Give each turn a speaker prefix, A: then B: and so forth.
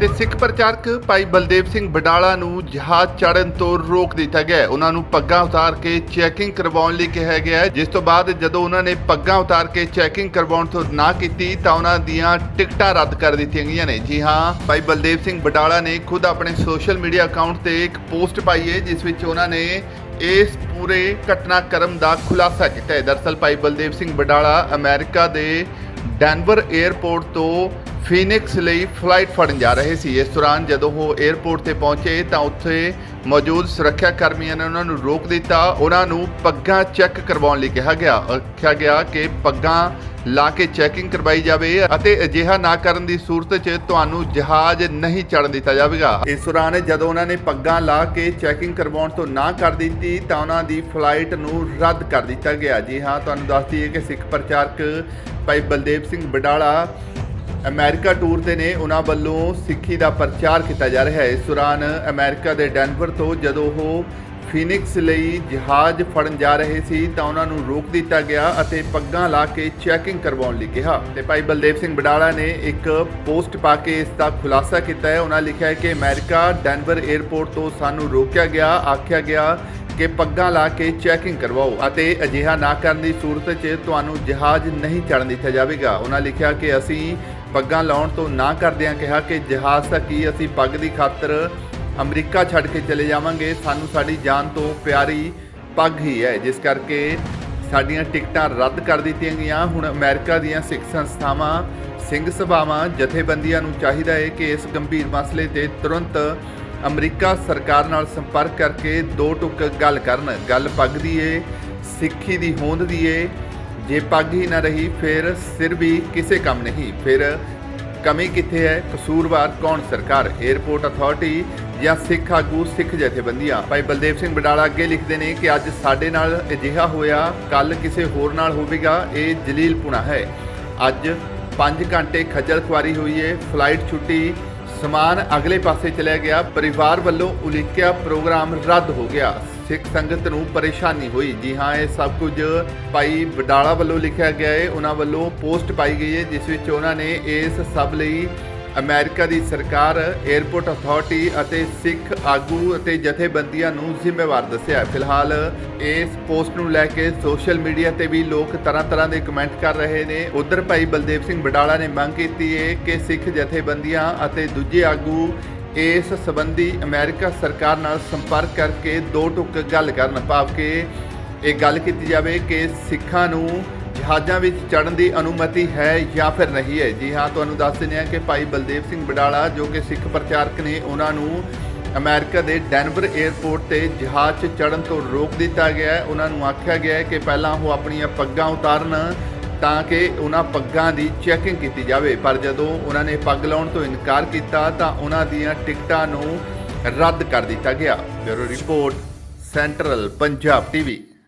A: ਕਿ ਸਿੱਖ ਪ੍ਰਚਾਰਕ ਭਾਈ ਬਲਦੇਵ ਸਿੰਘ ਬਡਾਲਾ ਨੂੰ ਜਹਾਜ਼ ਚੜਨ ਤੋਂ ਰੋਕ ਦਿੱਤਾ ਗਿਆ ਉਹਨਾਂ ਨੂੰ ਪੱਗਾਂ ਉਤਾਰ ਕੇ ਚੈਕਿੰਗ ਕਰਵਾਉਣ ਲਈ ਕਿਹਾ ਗਿਆ ਜਿਸ ਤੋਂ ਬਾਅਦ ਜਦੋਂ ਉਹਨਾਂ ਨੇ ਪੱਗਾਂ ਉਤਾਰ ਕੇ ਚੈਕਿੰਗ ਕਰਵਾਉਣ ਤੋਂ ਨਾ ਕੀਤੀ, ਤਾਂ ਉਹਨਾਂ ਦੀਆਂ ਟਿਕਟਾਂ ਰੱਦ ਕਰ ਦਿੱਤੀਆਂ ਗਈਆਂ ਨੇ। ਜੀ ਹਾਂ, ਭਾਈ ਬਲਦੇਵ ਸਿੰਘ ਬਡਾਲਾ ਨੇ ਖੁਦ ਆਪਣੇ ਸੋਸ਼ਲ ਮੀਡੀਆ ਅਕਾਊਂਟ ਤੇ ਇੱਕ ਪੋਸਟ ਪਾਈ ਹੈ, ਜਿਸ ਵਿੱਚ ਉਹਨਾਂ ਨੇ ਇਸ ਪੂਰੇ ਘਟਨਾਕ੍ਰਮ ਦਾ ਖੁਲਾਸਾ ਕੀਤਾ ਹੈ। ਦਰਸਲ ਭਾਈ ਬਲਦੇਵ ਸਿੰਘ ਬਡਾਲਾ ਅਮਰੀਕਾ ਦੇ ਡੈਨਵਰ 에ਅਰਪੋਰਟ ਤੋਂ ਫੀਨਿਕਸ ਲਈ ਫਲਾਈਟ ਫੜਨ ਜਾ ਰਹੇ ਸੀ। ਇਸ ਦੌਰਾਨ ਜਦੋਂ ਉਹ 에ਅਰਪੋਰਟ ਤੇ ਪਹੁੰਚੇ ਤਾਂ ਉੱਥੇ ਮੌਜੂਦ ਸੁਰੱਖਿਆ ਕਰਮੀਆਂ ਨੇ ਉਹਨਾਂ ਨੂੰ ਰੋਕ ਦਿੱਤਾ। ਉਹਨਾਂ ਨੂੰ ਪੱਗਾਂ ਚੈੱਕ ਕਰਵਾਉਣ ਲਈ ਕਿਹਾ ਗਿਆ। ਆਖਿਆ ਗਿਆ ਕਿ ਪੱਗਾਂ ਲਾ ਕੇ ਚੈਕਿੰਗ ਕਰਵਾਈ ਜਾਵੇ ਅਤੇ ਅਜਿਹਾ ਨਾ ਕਰਨ ਦੀ ਸੂਰਤ 'ਚ ਤੁਹਾਨੂੰ ਜਹਾਜ਼ ਨਹੀਂ ਚੜ੍ਹਨ ਦਿੱਤਾ ਜਾਵੇਗਾ। ਇਸ ਦੌਰਾਨ ਜਦੋਂ ਉਹਨਾਂ ਨੇ ਪੱਗਾਂ ਲਾ ਕੇ ਚੈਕਿੰਗ ਕਰਵਾਉਣ ਤੋਂ ਨਾ ਕਰ ਦਿੱਤੀ ਤਾਂ ਉਹਨਾਂ ਦੀ ਫਲਾਈਟ ਨੂੰ ਰੱਦ ਕਰ ਦਿੱਤਾ ਗਿਆ। ਜੀ ਹਾਂ, ਤੁਹਾਨੂੰ ਦੱਸ ਦਈਏ ਕਿ ਸਿੱਖ ਪ੍ਰਚਾਰਕ ਭਾਈ ਬਲਦੇਵ ਸਿੰਘ ਬਡਾਲਾ ਅਮਰੀਕਾ ਟੂਰ ਤੇ ਨੇ ਉਹਨਾਂ ਵੱਲੋਂ ਸਿੱਖੀ ਦਾ ਪ੍ਰਚਾਰ ਕੀਤਾ ਜਾ ਰਿਹਾ ਹੈ। ਇਸ ਦੌਰਾਨ ਅਮਰੀਕਾ ਦੇ ਡੈਨਵਰ ਤੋਂ ਜਦੋਂ ਉਹ ਫੀਨਿਕਸ ਲਈ ਜਹਾਜ਼ ਫੜਨ ਜਾ ਰਹੇ ਸੀ ਤਾਂ ਉਹਨਾਂ ਨੂੰ ਰੋਕ ਦਿੱਤਾ ਗਿਆ ਅਤੇ ਪੱਗਾਂ ਲਾ ਕੇ ਚੈਕਿੰਗ ਕਰਵਾਉਣ ਲਈ ਕਿਹਾ। ਤੇ ਭਾਈ ਬਲਦੇਵ ਸਿੰਘ ਬਡਾਲਾ ਨੇ ਇੱਕ ਪੋਸਟ ਪਾ ਕੇ ਇਸ ਦਾ ਖੁਲਾਸਾ ਕੀਤਾ ਹੈ। ਉਹਨਾਂ ਲਿਖਿਆ ਹੈ ਕਿ ਅਮਰੀਕਾ ਡੈਨਵਰ 에ਅਰਪੋਰਟ ਤੋਂ ਸਾਨੂੰ ਰੋਕਿਆ ਗਿਆ, ਆਖਿਆ ਗਿਆ ਕਿ ਪੱਗਾਂ ਲਾ ਕੇ ਚੈਕਿੰਗ ਕਰਵਾਓ ਅਤੇ ਅਜਿਹਾ ਨਾ ਕਰਨ ਦੀ ਸੂਰਤ 'ਚ ਤੁਹਾਨੂੰ ਜਹਾਜ਼ ਨਹੀਂ ਚੜ੍ਹਨ ਦਿੱਤਾ ਜਾਵੇਗਾ। ਉਹਨਾਂ ਲਿਖਿਆ ਕਿ ਅਸੀਂ ਪੱਗਾਂ ਲਾਉਣ ਤੋਂ ਨਾ ਕਰਦਿਆਂ ਕਿਹਾ ਕਿ ਜਹਾਜ਼ ਤਾਂ ਕੀ ਅਸੀਂ ਪੱਗ ਦੀ ਖਾਤਰ ਅਮਰੀਕਾ ਛੱਡ ਕੇ ਚਲੇ ਜਾਵਾਂਗੇ। ਸਾਨੂੰ ਸਾਡੀ ਜਾਨ ਤੋਂ ਪਿਆਰੀ ਪੱਗ ਹੀ ਹੈ, ਜਿਸ ਕਰਕੇ ਸਾਡੀਆਂ ਟਿਕਟਾਂ ਰੱਦ ਕਰ ਦਿੱਤੀਆਂ ਗਈਆਂ। ਹੁਣ ਅਮਰੀਕਾ ਦੀਆਂ ਸਿੱਖ ਸੰਸਥਾਵਾਂ ਸਿੰਘ ਸਭਾਵਾਂ, ਜਥੇਬੰਦੀਆਂ ਨੂੰ ਚਾਹੀਦਾ ਹੈ ਕਿ ਇਸ ਗੰਭੀਰ ਮਸਲੇ ਤੇ ਤੁਰੰਤ ਅਮਰੀਕਾ ਸਰਕਾਰ ਨਾਲ ਸੰਪਰਕ ਕਰਕੇ ਦੋ ਟੁਕ ਗੱਲ ਕਰਨ। ਗੱਲ ਪੱਗ ਦੀ ਏ, ਸਿੱਖੀ ਦੀ ਹੋਂਦ ਦੀ ਏ ਜੇ ਪੱਗ ਹੀ ਨਾ ਰਹੀ, ਫਿਰ ਸਿਰ ਵੀ ਕਿਸੇ ਕੰਮ ਨਹੀਂ। ਫਿਰ ਕਮੀ ਕਿੱਥੇ ਹੈ? ਕਸੂਰਵਾਰ ਕੌਣ ਸਰਕਾਰ? 에ਅਰਪੋਰਟ ਅਥਾਰਟੀ ਜਾਂ ਸਿੱਖ ਆਗੂ, ਸਿੱਖ ਜਥੇਬੰਦੀਆਂ? ਭਾਈ ਬਲਦੇਵ ਸਿੰਘ ਬਡਾਲਾ ਅੱਗੇ ਲਿਖਦੇ ਨੇ ਕਿ ਅੱਜ ਸਾਡੇ ਨਾਲ ਅਜਿਹਾ ਹੋਇਆ ਕੱਲ ਕਿਸੇ ਹੋਰ ਨਾਲ ਹੋਵੇਗਾ, ਇਹ ਜਲੀਲਪੁਣਾ ਹੈ। ਅੱਜ 5 ਘੰਟੇ ਖੱਜਲ ਖੁਆਰੀ ਹੋਈ ਹੈ ਫਲਾਈਟ ਛੁੱਟੀ, ਸਮਾਨ ਅਗਲੇ ਪਾਸੇ ਚਲਿਆ ਗਿਆ, ਪਰਿਵਾਰ ਵੱਲੋਂ ਉਲੀਕਿਆ ਪ੍ਰੋਗਰਾਮ ਰੱਦ ਹੋ ਗਿਆ। ਸਿੱਖ ਸੰਗਤ ਨੂੰ ਪਰੇਸ਼ਾਨੀ ਹੋਈ। ਜੀ ਹਾਂ, ਇਹ ਸਭ ਕੁਝ ਭਾਈ ਬਡਾਲਾ ਵੱਲੋਂ ਲਿਖਿਆ ਗਿਆ ਹੈ ਉਹਨਾਂ ਵੱਲੋਂ ਪੋਸਟ ਪਾਈ ਗਈ ਹੈ ਜਿਸ ਵਿੱਚ ਉਹਨਾਂ ਨੇ ਇਸ ਸਭ ਲਈ ਅਮਰੀਕਾ ਦੀ ਸਰਕਾਰ 에ਅਰਪੋਰਟ ਅਥਾਰਟੀ ਅਤੇ ਸਿੱਖ ਆਗੂ ਅਤੇ ਜਥੇਬੰਦੀਆਂ ਨੂੰ ਜ਼ਿੰਮੇਵਾਰ ਦੱਸਿਆ। ਫਿਲਹਾਲ ਇਸ ਪੋਸਟ ਨੂੰ ਲੈ ਕੇ ਸੋਸ਼ਲ ਮੀਡੀਆ ਤੇ ਵੀ ਲੋਕ ਤਰ੍ਹਾਂ ਤਰ੍ਹਾਂ ਦੇ ਕਮੈਂਟ ਕਰ ਰਹੇ ਨੇ। ਉਧਰ ਭਾਈ ਬਲਦੇਵ ਸਿੰਘ ਬਡਾਲਾ ਨੇ ਮੰਗ ਕੀਤੀ ਹੈ ਕਿ ਸਿੱਖ ਜਥੇਬੰਦੀਆਂ ਅਤੇ ਦੂਜੇ ਆਗੂ ਇਸ ਸੰਬੰਧੀ ਅਮਰੀਕਾ ਸਰਕਾਰ ਨਾਲ ਸੰਪਰਕ ਕਰਕੇ ਦੋ ਟੁਕ ਗੱਲ ਕਰਨ ਭਾਵ ਕਿ ਇਹ ਗੱਲ ਕੀਤੀ ਜਾਵੇ ਕਿ ਸਿੱਖਾਂ ਨੂੰ ਜਹਾਜ਼ਾਂ ਵਿੱਚ ਚੜ੍ਹਨ ਦੀ ਅਨੁਮਤੀ ਹੈ ਜਾਂ ਫਿਰ ਨਹੀਂ ਹੈ। ਜੀ ਹਾਂ, ਤੁਹਾਨੂੰ ਦੱਸ ਦਿੰਦੇ ਹਾਂ ਕਿ ਭਾਈ ਬਲਦੇਵ ਸਿੰਘ ਬਡਾਲਾ ਜੋ ਕਿ ਸਿੱਖ ਪ੍ਰਚਾਰਕ ਨੇ, ਉਹਨਾਂ ਨੂੰ ਅਮਰੀਕਾ ਦੇ ਡੈਨਵਰ 에ਅਰਪੋਰਟ ਤੇ ਜਹਾਜ਼ 'ਚ ਚੜ੍ਹਨ ਤੋਂ ਰੋਕ ਦਿੱਤਾ ਗਿਆ ਹੈ। ਉਹਨਾਂ ਨੂੰ ਆਖਿਆ ਗਿਆ ਹੈ ਕਿ ਪਹਿਲਾਂ ਉਹ ਆਪਣੀਆਂ ਪੱਗਾਂ ਉਤਾਰਨ ਤਾਂ ਕਿ ਉਹਨਾਂ ਪੱਗਾਂ ਦੀ ਚੈਕਿੰਗ ਕੀਤੀ ਜਾਵੇ। ਪਰ ਜਦੋਂ ਉਹਨਾਂ ਨੇ ਪੱਗ ਲਾਉਣ ਤੋਂ ਇਨਕਾਰ ਕੀਤਾ, ਤਾਂ ਉਹਨਾਂ ਦੀਆਂ ਟਿਕਟਾਂ ਨੂੰ ਰੱਦ ਕਰ ਦਿੱਤਾ ਗਿਆ। Bureau report, central Punjab TV.